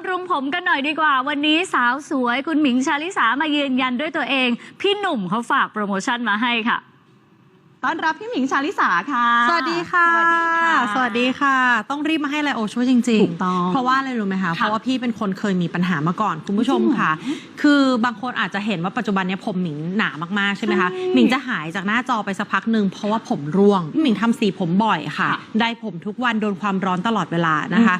ำรุงผมกันหน่อยดีกว่า วันนี้สาวสวยคุณหมิงชาลิสามายืนยันด้วยตัวเอง พี่หนุ่มเขาฝากโปรโมชั่นมาให้ค่ะ ต้อนรับพี่หมิงชาลิสาค่ะ สวัสดีค่ะ สวัสดีค่ะ สวัสดีค่ะ ต้องรีบมาให้ไลโอช่วยจริงถูกต้องเพราะว่าอะไรรู้ไหมคะ เพราะว่าพี่เป็นคนเคยมีปัญหามาก่อนคุณผู้ชมค่ะ คือบางคนอาจจะเห็นว่าปัจจุบันเนี้ผมหมิงหนามากๆใช่ไหมคะใช่หมิงจะหายจากหน้าจอไปสักพักหนึ่งเพราะว่าผมร่วงหมิงทำสีผมบ่อยค่ะ ค่ะได้ผมทุกวันโดนความร้อนตลอดเวลานะคะ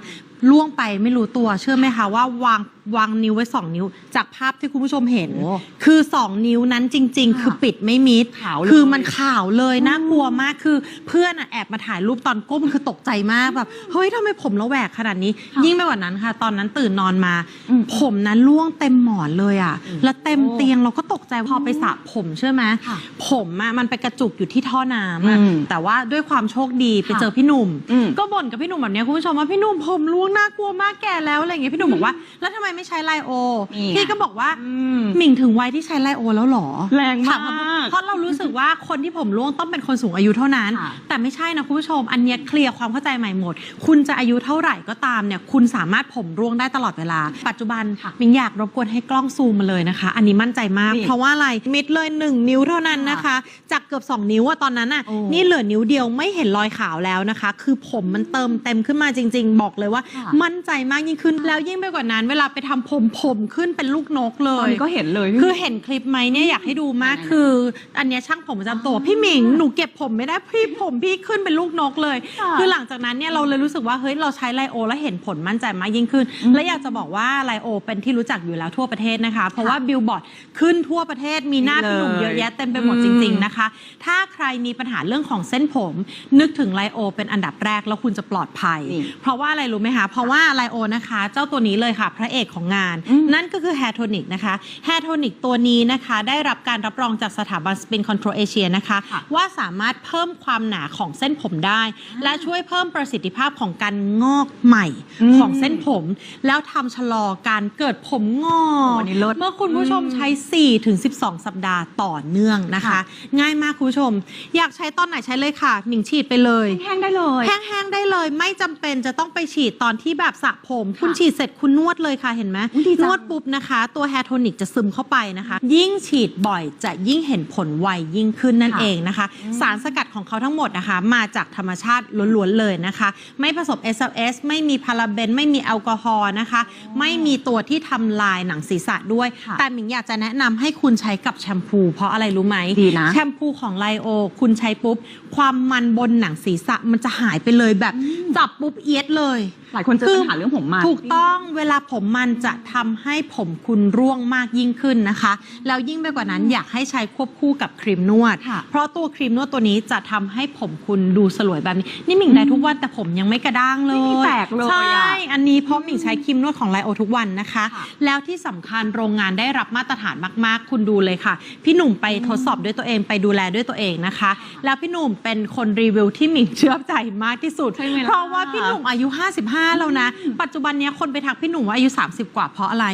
ล่วงไปไม่รู้ตัวเชื่อไหมคะว่าวางวางนิ้วไว้สองนิ้ว จากภาพที่คุณผู้ชมเห็น โอ้คือ2นิ้วนั้นจริง ๆ ค่ะคือปิดไม่มิดขาวเลย คือมันขาวเลยน่ากลัวมากคือเพื่อนอะแอบมาถ่ายรูปตอนก้มคือตกใจมากแบบเฮ้ยทำไมผมเราแหวกขนาดนี้ ค่ะยิ่งไปกว่านั้นค่ะ ตอนนั้นตื่นนอนมา อืมผมนั้นล่วงเต็มหมอนเลยอะอืมแล้วเต็มโอ้เตียงเราก็ตกใจพอไปสระผมเชื่อไหมค่ะผมอะมันไปกระจุกอยู่ที่ท่อน้ำอะอืมแต่ว่าด้วยความโชคดีไปค่ะเจอพี่หนุ่ม อืม ก็บ่นกับพี่หนุ่มแบบเนี้ยคุณผู้ชมว่าพี่หนุ่มผมล่วงน่ากลัวมากแก่แล้วอะไรอย่างเงี้ยพี่หนุ่มบอกว่า แล้วทำไมไม่ใช้ไลโอ นี่ไงพี่ก็บอกว่าอืม หมิงถึงวัยที่ใช้ไลโอแล้วเหรอแรงมากถเพราะเรารู้สึกว่าคนที่ผมร่วงต้องเป็นคนสูงอายุเท่านั้น ค่ะ แต่ไม่ใช่นะคุณผู้ชม อันเนี้ยเคลียร์ความเข้าใจใหม่หมด คุณจะอายุเท่าไหร่ก็ตามเนี่ย คุณสามารถผมร่วงได้ตลอดเวลา ปัจจุบันค่ะมิงอยากรบกวนให้กล้องซูมมาเลยนะคะ อันนี้มั่นใจมาก นี่เพราะว่าอะไร มิดเลย 1 นิ้วเท่านั้นนะคะ จากเกือบ 2 นิ้วอะตอนนั้นอะโอ้ นี่เหลือนิ้วเดียวไม่เห็นรอยขาวแล้วนะคะ คือผมมันเติมเต็มขึ้นมาจริง ๆ บอกเลยว่าค่ะมั่นใจมากยิ่งขึ้นแล้วยิ่งไปกว่านั้น เวลาไปทำผมผมขึ้นเป็นลูกนกเลตอนยนี้ก็เห็นเลย คือเห็นคลิปไหมเนี่ยอยากให้ดูมากยังไงนะคือ อันเนี้ยช่างผมประจำตัวพี่หมิงหนูเก็บผมไม่ได้พี่ผมพี่ขึ้นเป็นลูกนกเลยค่ะคือหลังจากนั้นเนี่ยเราเลยรู้สึกว่าเฮ้ยเราใช้ไลโอแล้วเห็นผลมั่นใจมากยิ่งขึ้นอืมและอยากจะบอกว่าไลโอเป็นที่รู้จักอยู่แล้วทั่วประเทศนะคะ เพราะว่าบิลบอร์ดขึ้นทั่วประเทศมีหน้าพี่หนุ่มเยอะแยะเต็มไปหมดจริง ๆนะคะ ถ้าใครมีปัญหาเรื่องของเส้นผม นึกถึงไลโอเป็นอันดับแรกแล้วคุณจะปลอดภัยนี่เพราะว่าอะไรรู้ไหมคะเพราะว่าไลโอนะคะ เจ้าตัวนี้เลยค่ะ พระเอกของงานอืมนั่นก็คือ Hair Tonic นะคะ Hair Tonic ตัวนี้นะคะ ได้รับการรับรองจากสถาบัน Spin Control Asia นะคะค่ะว่าสามารถเพิ่มความหนาของเส้นผมได้ และช่วยเพิ่มประสิทธิภาพของการงอกใหม่อืมของเส้นผม แล้วทำชะลอการเกิดผมงอโอ้กอันนี้เลิศเมื่อคุณผู้ชมอืมใช้4ถึง12 สัปดาห์ต่อเนื่องนะคะค่ะง่ายมากคุณผู้ชม อยากใช้ตอนไหนใช้เลยค่ะ หนิงฉีดไปเลย แห้งได้เลย แห้งๆได้เลย ไม่จำเป็นจะต้องไปฉีดตอนที่แบบสระผม คุณค่ะฉีดเสร็จคุณนวดเลยค่ะเห็นไหมอุ๊ยดีจังนวดปุ๊บนะคะ ตัวแฮร์โทนิกจะซึมเข้าไปนะคะ ยิ่งฉีดบ่อยจะยิ่งเห็นผลไวยิ่งขึ้นนั่นค่ะเองนะคะ สารสกัดของเขาทั้งหมดนะคะ มาจากธรรมชาติล้วนๆเลยนะคะ ไม่ผสม SLS ไม่มีพาราเบน ไม่มีแอลกอฮอล์นะคะ ไม่มีตัวที่ทำลายหนังศีรษะด้วยค่ะแต่หมิงอยากจะแนะนำให้คุณใช้กับแชมพู เพราะอะไรรู้ไหมดีนะแชมพูของไลโอ คุณใช้ปุ๊บ ความมันบนหนังศีรษะมันจะหายไปเลยแบบอืมจับปุ๊บเอียดเลยหลายคนเจอปัญหาเรื่องผมมัน ถูกต้องเวลาผมมันจะทำให้ผมคุณร่วงมากยิ่งขึ้นนะคะ แล้วยิ่งไปกว่านั้นอยากให้ใช้ควบคู่กับครีมนวดค่ะเพราะตัวครีมนวดตัวนี้จะทำให้ผมคุณดูสลวยแบบนี้ นี่หมิงได้ทุกวันแต่ผมยังไม่กระด้างเลยไม่มีแตกเลยอะใช่อันนี้เพราะหมิงใช้ครีมนวดของไลโอทุกวันนะคะค่ะแล้วที่สำคัญโรงงานได้รับมาตรฐานมาก ๆ คุณดูเลยค่ะ พี่หนุ่มไปทดสอบด้วยตัวเองไปดูแลด้วยตัวเองนะคะ แล้วพี่หนุ่มเป็นคนรีวิวที่หมิงเชื่อใจมากที่สุดใช่ไหมล่ะเพราะว่าพี่หนุ่มอายุ 55แล้วนะ ปัจจุบันเนี้ยคนไปทักพี่หนุ่มว่าอายุ 30 กว่าเพราะอะไร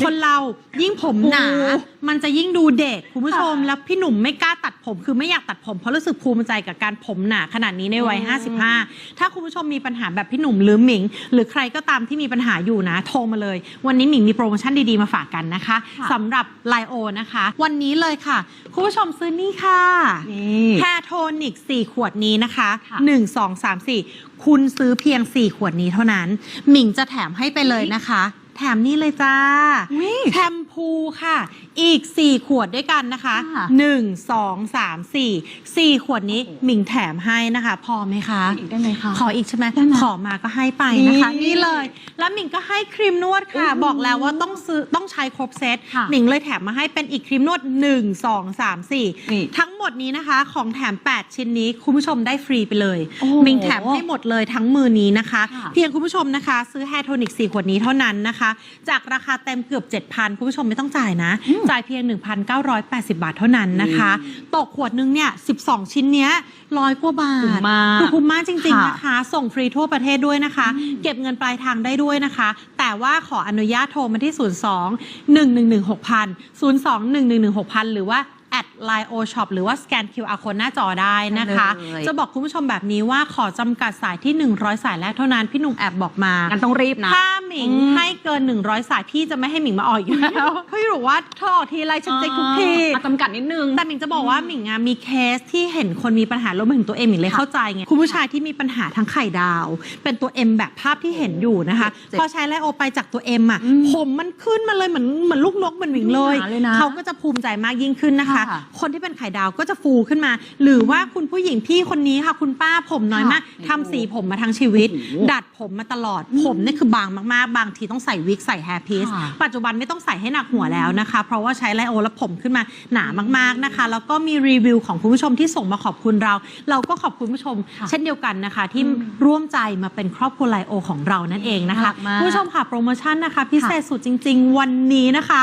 คนเรายิ่งผมหนาโอ้มันจะยิ่งดูเด็กคุณผู้ชมค่ะแล้วพี่หนุ่มไม่กล้าตัดผม คือไม่อยากตัดผมเพราะรู้สึกภูมิใจกับการผมหนาขนาดนี้ในวัยอืม55 ถ้าคุณผู้ชมมีปัญหาแบบพี่หนุ่มหรือหมิง หรือใครก็ตามที่มีปัญหาอยู่นะ โทรมาเลย วันนี้หมิงมีโปรโมชั่นดีๆมาฝากกันนะคะค่ะสำหรับไลโอนะคะ วันนี้เลยค่ะ คุณผู้ชมซื้อนี่ค่ะนี่แฮร์โทนิก4ขวดนี้นะคะค่ะ1 2 3 4 คุณซื้อเพียง 4 ขวดนี้เท่านั้น หมิงจะแถมให้ไปเลยนะคะ แถมนี่เลยจ้า อุ๊ยแชมพูค่ะ อีก 4 ขวดด้วยกันนะคะ ค่ะ 1 2 3 4 4 ขวดนี้หมิงแถมให้นะคะ พอไหมคะ อีกได้ไหมคะ ขออีกใช่ไหมได้ไหมขอมาก็ให้ไปนะคะ นี่นี่เลย แล้วหมิงก็ให้ครีมนวดค่ะโอ้โหบอกแล้วว่าต้องซื้อต้องใช้ครบเซตค่ะหมิงเลยแถมมาให้เป็นอีกครีมนวด 1 2 3 นี่ 4 ทั้งหมด นี้นะคะ ของแถม 8 ชิ้นนี้คุณผู้ชมได้ฟรีไปเลยโอ้โหหมิงแถมให้หมดเลยทั้งมือนี้นะคะค่ะเพียงคุณผู้ชมนะคะ ซื้อแฮร์โทนิก4ขวดนี้เท่านั้นนะคะ จากราคาเต็มเกือบ 7,000 คุณผู้ชมไม่ต้องจ่ายนะอืมจ่ายเพียง 1,980 บาทเท่านั้นนะคะ ตกขวดนึงเนี่ย 12 ชิ้นเนี้ยร้อยกว่าบาคุ้มทมากคือคุ้มมากจริงๆค่ะนะคะ ส่งฟรีทั่วประเทศด้วยนะคะ เก็บเงินปลายทางได้ด้วยนะคะ แต่ว่าขออนุญาตโทรมาที่ 02 111 6000 02 111 6000 หรือว่า แอด Line O Shop หรือว่าสแกน QR code หน้าจอได้นะคะได้เลย จะบอกคุณผู้ชมแบบนี้ว่าขอจำกัดสายที่ 100 สายแรกเท่านั้น พี่หนุ่มแอบบอกมา งั้นต้องรีบนะ ถ้าหมิงอืม ให้เกิน 100 สายพี่จะไม่ให้หมิงมาออกอีกแล้วพี่บอกว่าเธอออกทีไรฉันเจ๊กทุกที อะจำกัดนิดนึง แต่หมิงจะบอกว่าหมิงอะมีเคสที่เห็นคนมีปัญหารวมไปถึงตัวเองหมิงเลยเข้าใจไงคุณผู้ชายที่มีปัญหาทั้งไข่ดาว เป็นตัว M แบบภาพที่เห็นอยู่นะคะ เจ็บพอใช้ไลโอไปจากตัว M อะอืมผมมันขึ้นมาเลยเหมือนเหมือนลูกนกเหมือนหมิงเลย หนาเลยนะเขาก็จะภูมิใจมากยิ่งขึ้นนะคะ ค่ะคนที่เป็นไข่ดาวก็จะฟูขึ้นมา หรือว่าคุณผู้หญิงพี่คนนี้ค่ะ คุณป้าผมน้อยมากค่ะทำสีผมมาทั้งชีวิตโอ้โหดัดผมมาตลอดผมเนี่ยคือบางมากๆ บางทีต้องใส่วิกใส่แฮร์พีซค่ะปัจจุบันไม่ต้องใส่ให้หนักหัวแล้วนะคะ เพราะว่าใช้ไลโอแล้วผมขึ้นมาหนามากๆนะคะ แล้วก็มีรีวิวของคุณผู้ชมที่ส่งมาขอบคุณเรา เราก็ขอบคุณผู้ชมค่ะเช่นเดียวกันนะคะ ที่อืมร่วมใจมาเป็นครอบครัวไลโอของเรานั่นเองนะคะน่ารักมากคุณผู้ชมค่ะโปรโมชั่นนะคะ พิเศษสุดจริง ๆ วันนี้นะคะ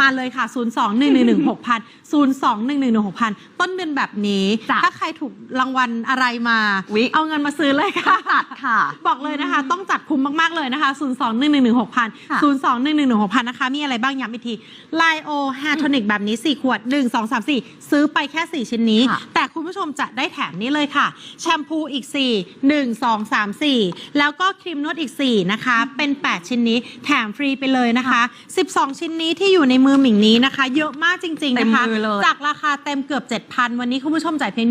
มาเลยค่ะ 0 2 1 1 1 6 0 0 0 2 1 1 1 6 0 0 ต้นเดือนแบบนี้ จ้ะถ้าใครถูกรางวัลอะไรมา วิ เอาเงินมาซื้อเลยค่ะ จัดค่ะ บอกเลยนะคะ ต้องจัดคุ้มมาก ๆ เลยนะคะ 0 2 1 1 1 6 0 0 ค่ะ0 2 1 1 1 6 0 0 นะคะ มีอะไรบ้างย้ำอีกทีไลโอแฮร์โทนิกแบบนี้ 4 ขวด 1 2 3 4 ซื้อไปแค่ 4 ชิ้นนี้ ค่ะ แต่คุณผู้ชมจะได้แถมนี้เลยค่ะ แชมพูอีก 4 1 2 3 4 แล้วก็ครีมนวดอีก 4 นะคะ เป็น 8 ชิ้นนี้แถมฟรีไปเลยนะคะ 12 ชิ้นนี้ที่อยู่ในมือหมิงนี้นะคะ เยอะมากจริงๆนะคะ เต็มมือเลยจากราคาเต็มเกือบ 7,000 วันนี้คุณผู้ชมจ่ายเพียง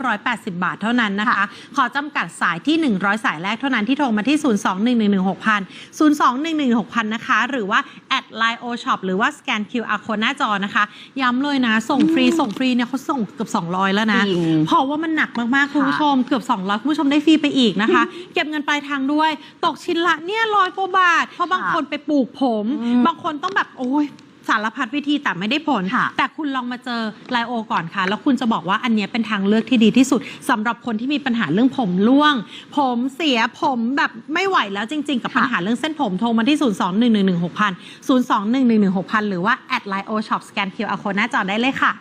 1,980 บาทเท่านั้นนะคะค่ะขอจำกัดสายที่ 100 สายแรกเท่านั้นที่โทรมาที่ 021116000 021116000 นะคะ หรือว่าแอดไลน์โอช็อปหรือว่าสแกน QR code หน้าจอนะคะ ย้ำเลยนะ ส่งฟรีส่งฟรีเนี่ยเขาส่งเกือบ 200 แล้วนะจริงเพราะว่ามันหนักมากๆคุณผู้ชมเกือบ 200 คุณผู้ชมได้ฟรีไปอีกนะคะ เก็บเงินปลายทางด้วย ตกชิ้นละเนี่ยร้อยกว่าบาท เพราะบางคนไปปลูกผมอืมบางคนต้องแบบโอ้ย สารพัดวิธีแต่ไม่ได้ผล ค่ะ แต่คุณลองมาเจอไลโอก่อนค่ะ แล้วคุณจะบอกว่าอันเนี้ยเป็นทางเลือกที่ดีที่สุดสำหรับคนที่มีปัญหาเรื่องผมร่วง ผมเสียผมแบบไม่ไหวแล้วจริง ๆ กับค่ะปัญหาเรื่องเส้นผมโทรมาที่ 0 2 1 1 1 6 0 0 0 2 1 1 1 6 0 0 หรือว่าแอดไลโอช็อปสแกน QR code หน้าจอได้เลยค่ะ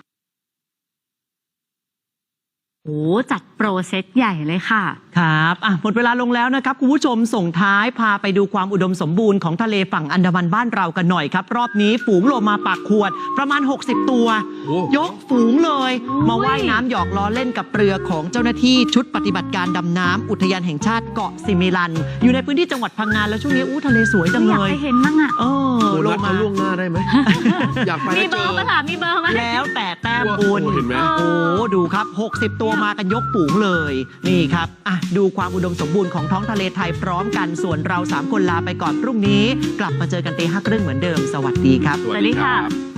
โอ้จัดโปรเซตใหญ่เลยค่ะ ครับอะหมดเวลาลงแล้วนะครับ คุณผู้ชมส่งท้ายพาไปดูความอุดมสมบูรณ์ของทะเลฝั่งอันดามันบ้านเรากันหน่อยครับ รอบนี้ฝูงโลมาปากขวดประมาณ 60 ตัวโอ้ยกฝูงเลย มาว่ายน้ำหยอกล้อเล่นกับเรือของเจ้าหน้าที่ชุดปฏิบัติการดำน้ำอุทยานแห่งชาติเกาะสิมิลัน อยู่ในพื้นที่จังหวัดพังงานแล้วช่วงนี้อู้ทะเลสวยจังอเลยากยไปเห็นบ้างอะเออโหโลนัดมา เขาล่วงหน้าได้ไหม อยากไปมีแล้วเบเจออร์มาถามมีเบอร์ไหม แล้วแต่แต้มโอ้บุญ โหเห็นไหม โอ้ ดูครับ 60 ตัวมากันยกฝูงเลย นี่ครับ อะดูความอุดมสมบูรณ์ของท้องทะเลไทยพร้อมกันส่วนเรา 3 คนลาไปก่อนพรุ่งนี้ กลับมาเจอกันตีห้าครึ่งเหมือนเดิม สวัสดีครับ สวัสดีค่ะ